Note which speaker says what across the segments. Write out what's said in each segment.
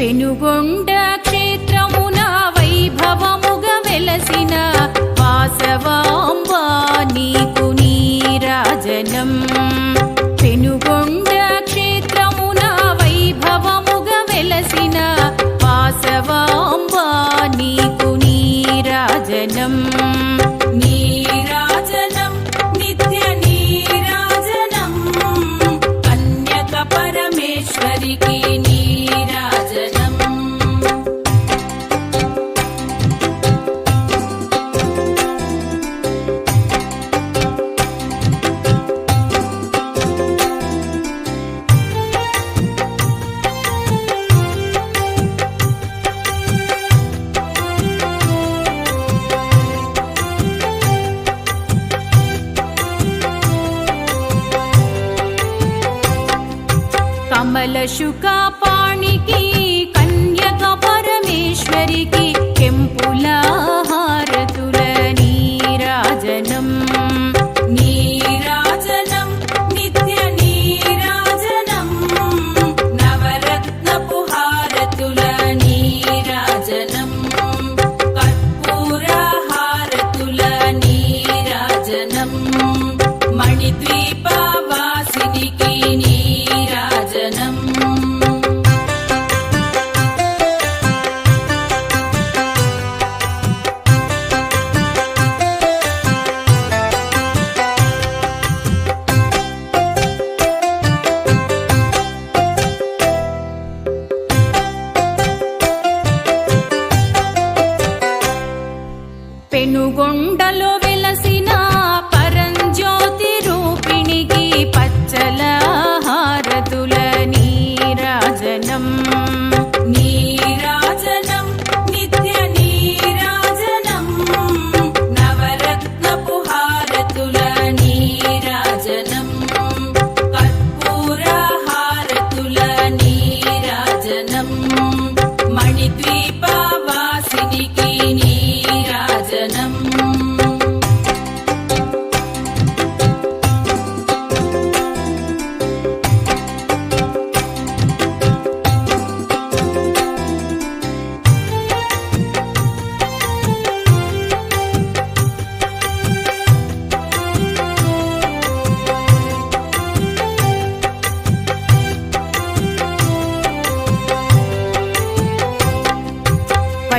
Speaker 1: పెనుగొండ క్షేత్రమున వైభవముగ వెలసిన వాసవాంబా నీకు నీరాజనం. పెనుగొండ క్షేత్రమున వైభవముగ వెలసిన వాసవాంబా నీకు నీరాజనం. పరమేశ్వరికి flesh you come.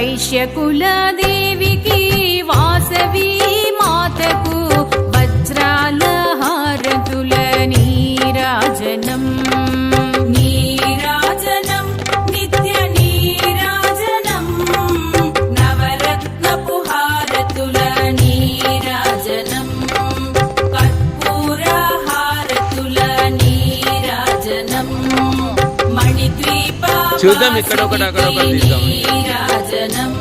Speaker 1: వైశ్యకుల దేవికి వాసవి మాతకు వజ్రాల హారతుల నీరాజనం. నీరాజనం నిత్య నీరాజనం నవరత్నపు హారతుల నీరాజనం. కర్పూర హారతుల నీరాజనం. మణిద్వీప
Speaker 2: చూద్దాం ఇక్కడ ఒకటి, అక్కడ ఒకటి తీద్దాం.
Speaker 1: నీరాజనం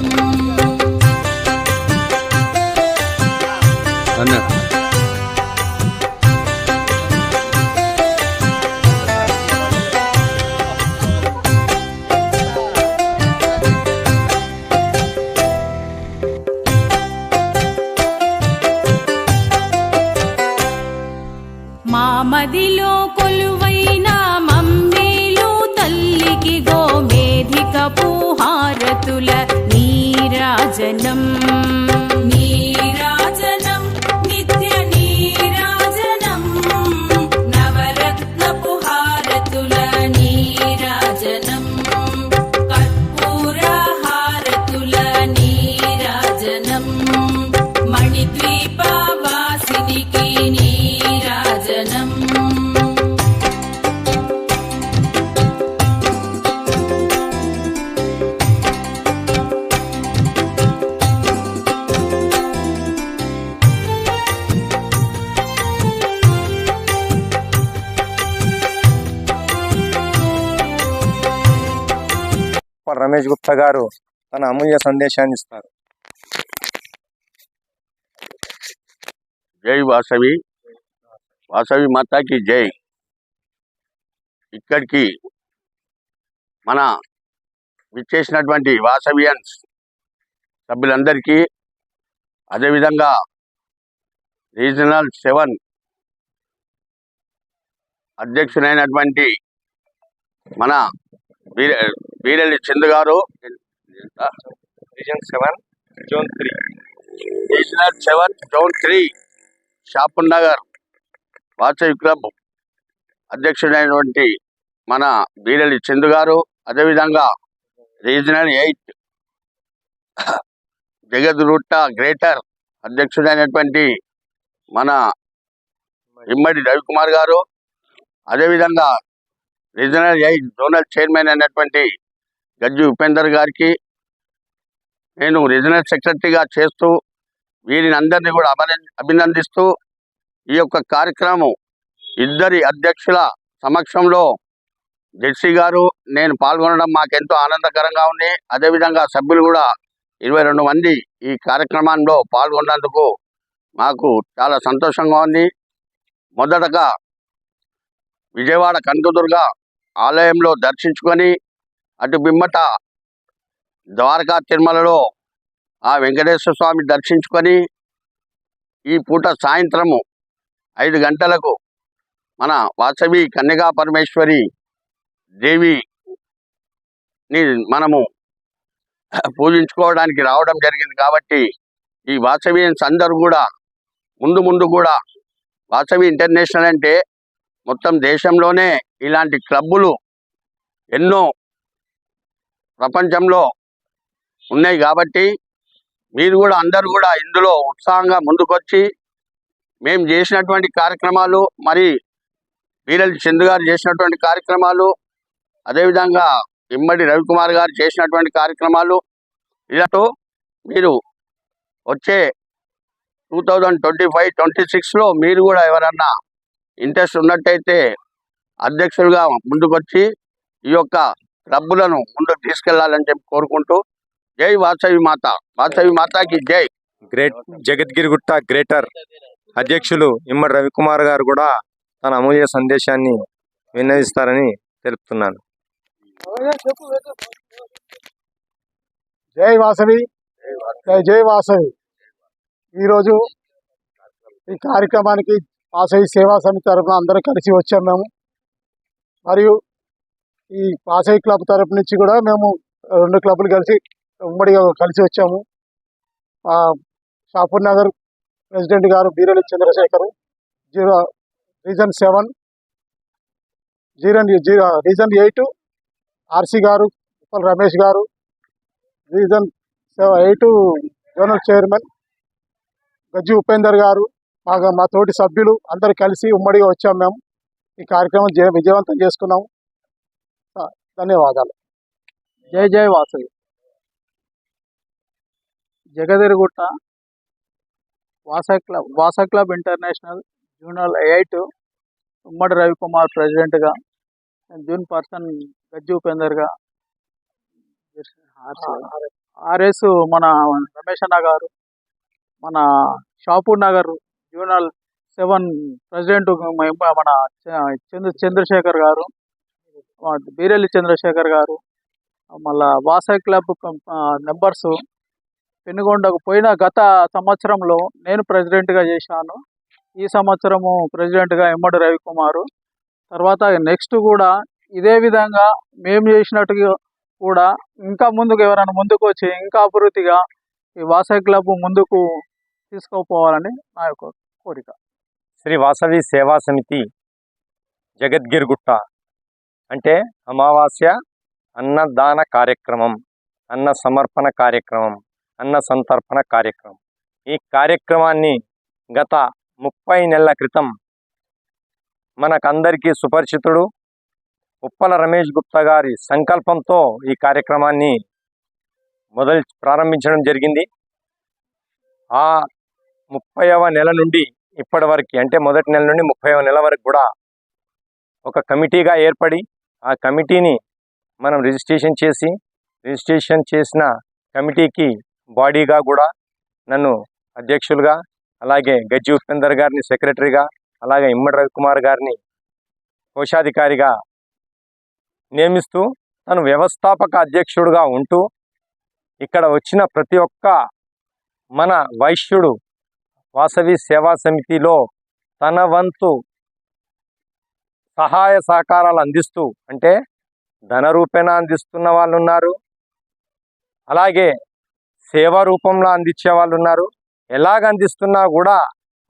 Speaker 2: అన్న
Speaker 3: రమేష్ గుప్తా గారు తన అమూల్య సందేశాన్ని ఇస్తారు.
Speaker 4: జై వాసవి. వాసవి మాతాకి జై. ఇక్కడికి మన విచ్చేసినటువంటి వాసవియన్స్ సభ్యులందరికీ అదేవిధంగా రీజనల్ సెవెన్ అధ్యక్షుడైనటువంటి మన బీరెల్లి చందు గారు.
Speaker 3: Seven zone three
Speaker 4: regional seven zone three Shapur Nagar Vasavi club అధ్యక్షుడైనటువంటి మన బీరెల్లి చందు గారు. అదేవిధంగా రీజనల్ ఎయిట్ జగద్గుట్ట గ్రేటర్ అధ్యక్షుడైనటువంటి మన ఇమ్మడి రవికుమార్ గారు. అదేవిధంగా రీజనల్ ఎయిట్ జోనల్ చైర్మన్ అయినటువంటి గజ్జి ఉపేందర్ గారికి నేను రీజనల్ సెక్రటరీగా చేస్తూ వీరిని అందరినీ కూడా అభిన- అభినందిస్తూ ఈ యొక్క కార్యక్రమం ఇద్దరి అధ్యక్షుల సమక్షంలో జెడ్సీ గారు నేను పాల్గొనడం మాకెంతో ఆనందకరంగా ఉంది. అదేవిధంగా సభ్యులు కూడా ఇరవై రెండు మంది ఈ కార్యక్రమంలో పాల్గొన్నందుకు మాకు చాలా సంతోషంగా ఉంది. మొదటగా విజయవాడ కనకదుర్గ ఆలయంలో దర్శించుకొని అటు బిమ్మట ద్వారకా తిరుమలలో ఆ వెంకటేశ్వర స్వామి దర్శించుకొని ఈ పూట సాయంత్రము ఐదు గంటలకు మన వాసవి కన్యగా పరమేశ్వరి దేవిని మనము పూజించుకోవడానికి రావడం జరిగింది కాబట్టి ఈ వాసవియన్స్ అందరూ కూడా ముందు ముందు కూడా వాసవి ఇంటర్నేషనల్ అంటే మొత్తం దేశంలోనే ఇలాంటి క్లబ్బులు ఎన్నో ప్రపంచంలో ఉన్నాయి కాబట్టి మీరు కూడా అందరూ కూడా ఇందులో ఉత్సాహంగా ముందుకొచ్చి మేము చేసినటువంటి కార్యక్రమాలు మరి వీరల్ చందు గారు చేసినటువంటి కార్యక్రమాలు అదేవిధంగా ఇమ్మడి రవికుమార్ గారు చేసినటువంటి కార్యక్రమాలు ఇలాంటి మీరు వచ్చే two thousand twenty five twenty సిక్స్లో మీరు కూడా ఎవరన్నా ఇంట్రెస్ట్ ఉన్నట్టయితే అధ్యక్షులుగా ముందుకొచ్చి ఈ యొక్క క్లబ్బులను ముందుకు తీసుకెళ్ళాలని చెప్పి కోరుకుంటూ జై వాసవి మాత. వాసవి మాతాకి జై.
Speaker 3: గ్రేట్ జగద్గిరిగుట్ట గ్రేటర్ అధ్యక్షులు ఇమ్మడి రవికుమార్ గారు కూడా తన అమూల్య సందేశాన్ని విన్నవిస్తారని తెలుపుతున్నాను.
Speaker 5: జై వాసవి. జై జై వాసవి. ఈరోజు ఈ కార్యక్రమానికి వాసవి సేవా సమితి తరఫున అందరం కలిసి వచ్చాం మేము. మరియు ఈ పాసై క్లబ్ తరపు నుంచి కూడా మేము రెండు క్లబ్లు కలిసి ఉమ్మడిగా కలిసి వచ్చాము. షాపూర్ నగర్ ప్రెసిడెంట్ గారు Beerali Chandrashekar zero region seven zero zero region eight RC గారు ఉప్పల్ రమేష్ గారు రీజన్ ఎయిట్ జోనల్ చైర్మన్ గజ్జి ఉపేందర్ గారు మా మా తోటి సభ్యులు అందరు కలిసి ఉమ్మడిగా వచ్చాం మేము. ఈ కార్యక్రమం జయ విజయవంతం చేసుకున్నాం ధన్యవాదాలు.
Speaker 6: జై జై వాసవి. జగదిరిగుట్ట వాస క్లబ్ వాస club international zonal eight Ummadi Ravikumar ప్రెసిడెంట్గా జూన్ పర్సన్ గజ్జి ఉపేందర్గా ఆర్ఎస్ మన రమేష్ అన్న గారు మన Shapur Nagar zonal seven president మన చంద్ర చంద్రశేఖర్ గారు బీరెల్లి చంద్రశేఖర్ గారు మళ్ళా వాసవి క్లబ్ మెంబర్స్ పెనుగొండకు పోయిన గత సంవత్సరంలో నేను ప్రెసిడెంట్గా చేశాను. ఈ సంవత్సరము ప్రెసిడెంట్గా ఎమ్మడి రవికుమారు. తర్వాత నెక్స్ట్ కూడా ఇదే విధంగా మేము చేసినట్టుగా కూడా ఇంకా ముందుకు ఎవరైనా ముందుకు వచ్చి ఇంకా అభివృద్ధిగా ఈ వాసవి క్లబ్ ముందుకు తీసుకుపోవాలని నా యొక్క కోరిక.
Speaker 3: శ్రీ వాసవి సేవా సమితి జగద్గిరిగుట్ట అంటే అమావాస్య అన్నదాన కార్యక్రమం అన్న సమర్పణ కార్యక్రమం అన్న సంతర్పణ కార్యక్రమం. ఈ కార్యక్రమాన్ని గత ముప్పై నెలల క్రితం మనకందరికీ సుపరిచితుడు ఉప్పల రమేష్ గుప్తా గారి సంకల్పంతో ఈ కార్యక్రమాన్ని మొదలు ప్రారంభించడం జరిగింది. ఆ ముప్పైవ నెల నుండి ఇప్పటి వరకు అంటే మొదటి నెల నుండి ముప్పైవ నెల వరకు కూడా ఒక కమిటీగా ఏర్పడి ఆ కమిటీని మనం రిజిస్ట్రేషన్ చేసి రిజిస్ట్రేషన్ చేసిన కమిటీకి బాడీగా కూడా నన్ను అధ్యక్షులుగా అలాగే గజ్జి ఉపేందర్ గారిని సెక్రటరీగా అలాగే ఇమ్మడి రవికుమార్ గారిని కోశాధికారిగా నియమిస్తూ తను వ్యవస్థాపక అధ్యక్షుడుగా ఉంటూ ఇక్కడ వచ్చిన ప్రతి ఒక్క మన వైశ్యుడు వాసవి సేవా సమితిలో తన వంతు సహాయ సహకారాలు అందిస్తూ అంటే ధన రూపేణ అందిస్తున్న వాళ్ళు ఉన్నారు అలాగే సేవా రూపంలో అందించే వాళ్ళు ఉన్నారు ఎలాగ అందిస్తున్నా కూడా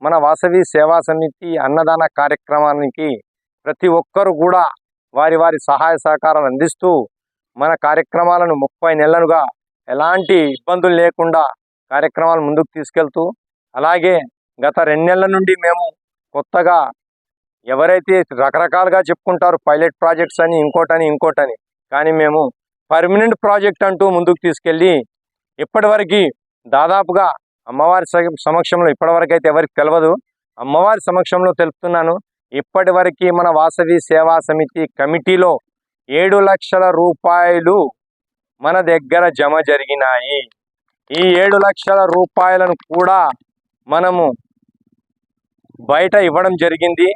Speaker 3: మన వాసవి సేవా సమితి అన్నదాన కార్యక్రమానికి ప్రతి ఒక్కరు కూడా వారి వారి సహాయ సహకారాలు అందిస్తూ మన కార్యక్రమాలను ముప్పై నెలలుగా ఎలాంటి ఇబ్బందులు లేకుండా కార్యక్రమాలు ముందుకు తీసుకెళ్తూ అలాగే గత రెండు నెలల నుండి మేము కొత్తగా ఎవరైతే రకరకాలుగా చెప్పుకుంటారు పైలట్ ప్రాజెక్ట్స్ అని ఇంకోటని ఇంకోటని కానీ మేము పర్మనెంట్ ప్రాజెక్ట్ అంటూ ముందుకు తీసుకెళ్ళి ఇప్పటివరకు దాదాపుగా అమ్మవారి సమక్షంలో ఇప్పటివరకు అయితే ఎవరికి తెలియదు అమ్మవారి సమక్షంలో తెలుపుతున్నాను. ఇప్పటివరకు మన వాసవి సేవా సమితి కమిటీలో ఏడు లక్షల రూపాయలు మన దగ్గర జమ జరిగినాయి. ఈ ఏడు లక్షల రూపాయలను కూడా మనము బయట ఇవ్వడం జరిగింది.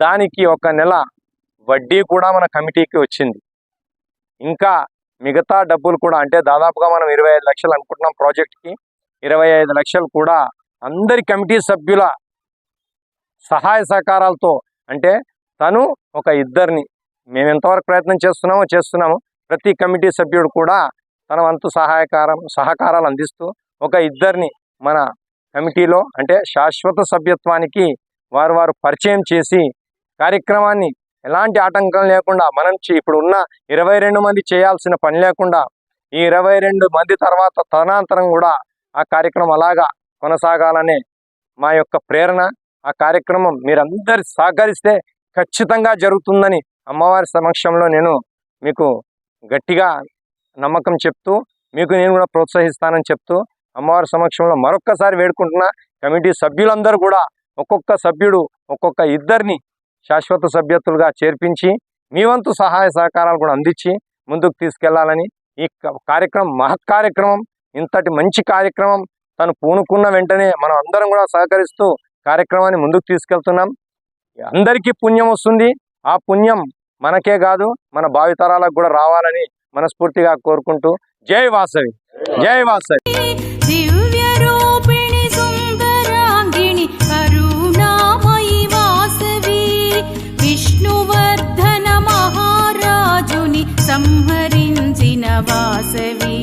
Speaker 3: దానికి ఒక నెల వడ్డీ కూడా మన కమిటీకి వచ్చింది. ఇంకా మిగతా డబ్బులు కూడా అంటే దాదాపుగా మనం ఇరవై ఐదు లక్షలు అనుకుంటున్నాం ప్రాజెక్ట్కి. ఇరవై ఐదు లక్షలు కూడా అందరి కమిటీ సభ్యుల సహాయ సహకారాలతో అంటే తను ఒక ఇద్దరిని మేము ఎంతవరకు ప్రయత్నం చేస్తున్నామో చేస్తున్నాము. ప్రతి కమిటీ సభ్యుడు కూడా తన వంతు సహాయకారం సహకారాలు అందిస్తూ ఒక ఇద్దరిని మన కమిటీలో అంటే శాశ్వత సభ్యత్వానికి వారు వారు పరిచయం చేసి కార్యక్రమాన్ని ఎలాంటి ఆటంకం లేకుండా మనం ఇప్పుడు ఉన్న ఇరవై రెండు మంది చేయాల్సిన పని లేకుండా ఈ ఇరవై రెండు మంది తర్వాత తదనంతరం కూడా ఆ కార్యక్రమం అలాగా కొనసాగాలనే మా యొక్క ప్రేరణ. ఆ కార్యక్రమం మీరందరు సహకరిస్తే ఖచ్చితంగా జరుగుతుందని అమ్మవారి సమక్షంలో నేను మీకు గట్టిగా నమ్మకం చెప్తూ మీకు నేను కూడా ప్రోత్సహిస్తానని చెప్తూ అమ్మవారి సమక్షంలో మరొక్కసారి వేడుకుంటున్నా. కమిటీ సభ్యులందరూ కూడా ఒక్కొక్క సభ్యుడు ఒక్కొక్క ఇద్దరిని శాశ్వత సభ్యత్తులుగా చేర్పించి మీ వంతు సహాయ సహకారాలు కూడా అందించి ముందుకు తీసుకెళ్ళాలని ఈ కార్యక్రమం మహత్ కార్యక్రమం ఇంతటి మంచి కార్యక్రమం తను పూనుకున్న వెంటనే మనం అందరం కూడా సహకరిస్తూ కార్యక్రమాన్ని ముందుకు తీసుకెళ్తున్నాం. అందరికీ పుణ్యం వస్తుంది. ఆ పుణ్యం మనకే కాదు మన భావితరాలకు కూడా రావాలని మనస్ఫూర్తిగా కోరుకుంటూ జై వాసవి. జై వాసవి.
Speaker 1: వాసవి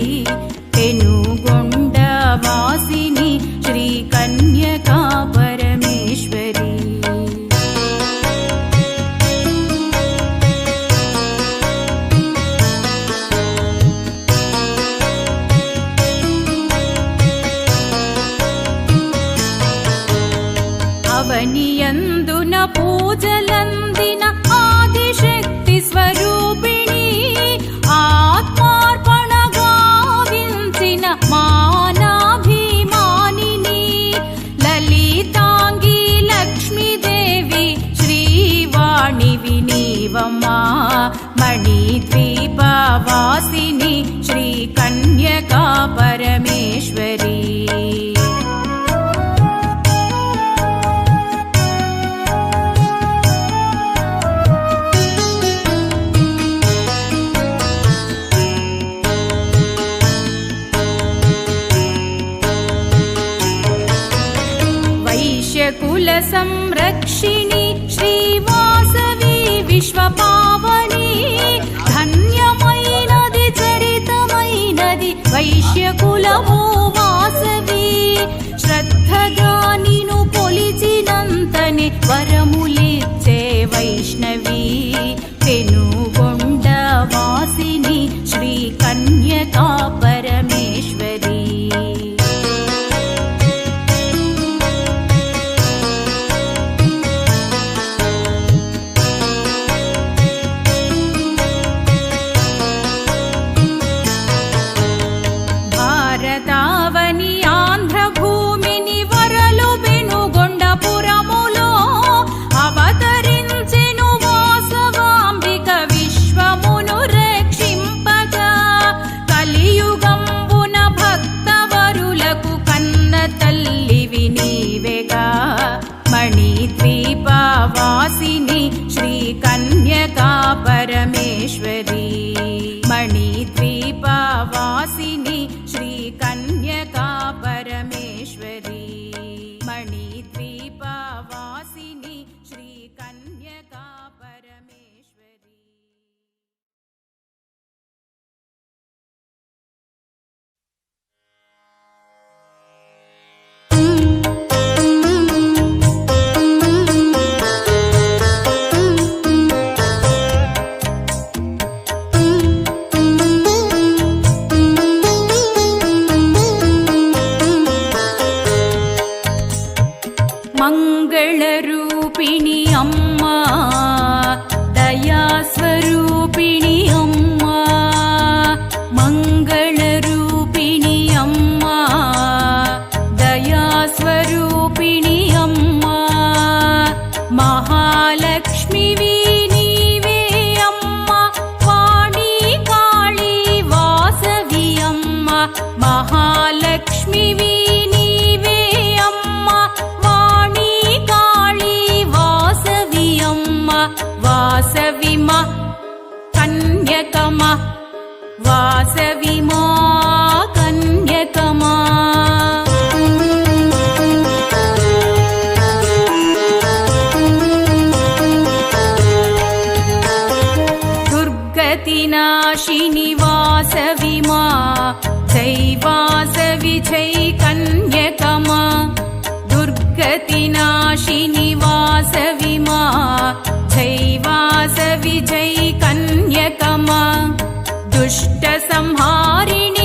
Speaker 1: పెనుగొండ వాసిని శ్రీ కన్యకా పరమేశ్వరి. అవనియందున పూజలందిన मणिपीपावासिनी श्रीकन्यका परमेश्वरी। वैश्यकुलसंरक्षिणि విశ్వపావని ధన్యమైనది చరితమైనది వైశ్యకులము వాసవి. శ్రద్ధగా నిను పొలిచినంతని వరములిచ్చే వైష్ణవి. పెనుగొండ వాసిని శ్రీ కన్యకా పరమేశ్వరి. स्वरूपिणि अम्मा महालक्ष्मी नीवे अम्मा वाणी काळी वासवि अम्मा महालक्ष्मी नीवे अम्मा वाणी काळी वासवि अम्मा वासविमा कन्यकमा वासविमा जैवासविजयि कन्यतमा दुर्गतिनाशिनि वासविमा चै कन्यकमा दुष्टसंहारिणि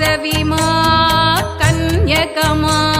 Speaker 1: వాసవిమా కన్యకమా?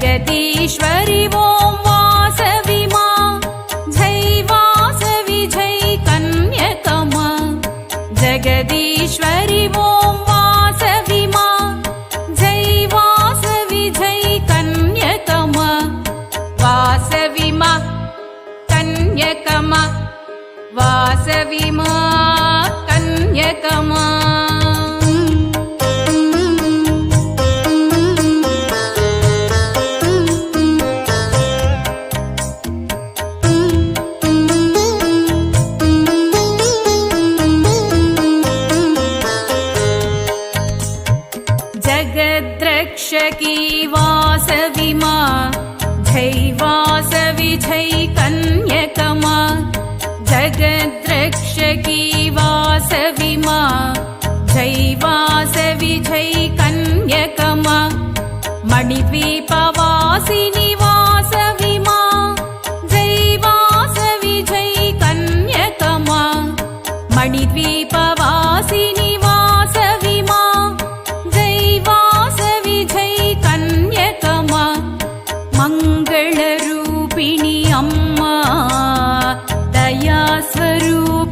Speaker 1: जगदीश्वरि ओं वासवि मा। झै वासवि झै कन्यतम। जगदीश्वरि ओम् की वासविमा जैवासवि जै कन्यकमा जगतृक्षकी वासविमा कन्यकमा
Speaker 7: मणिपीपवासि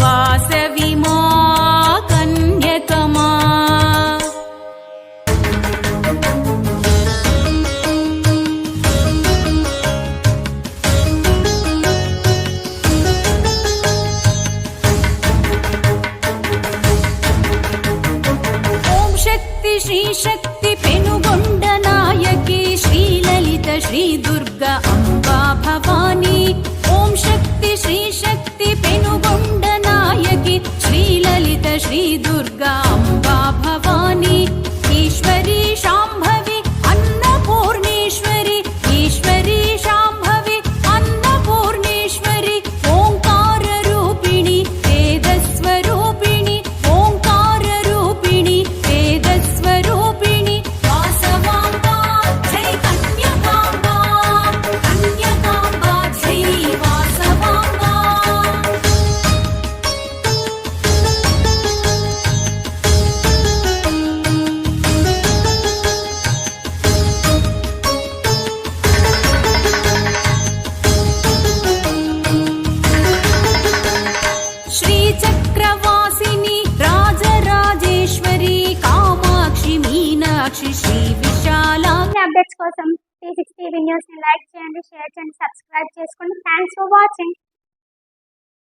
Speaker 7: वासविम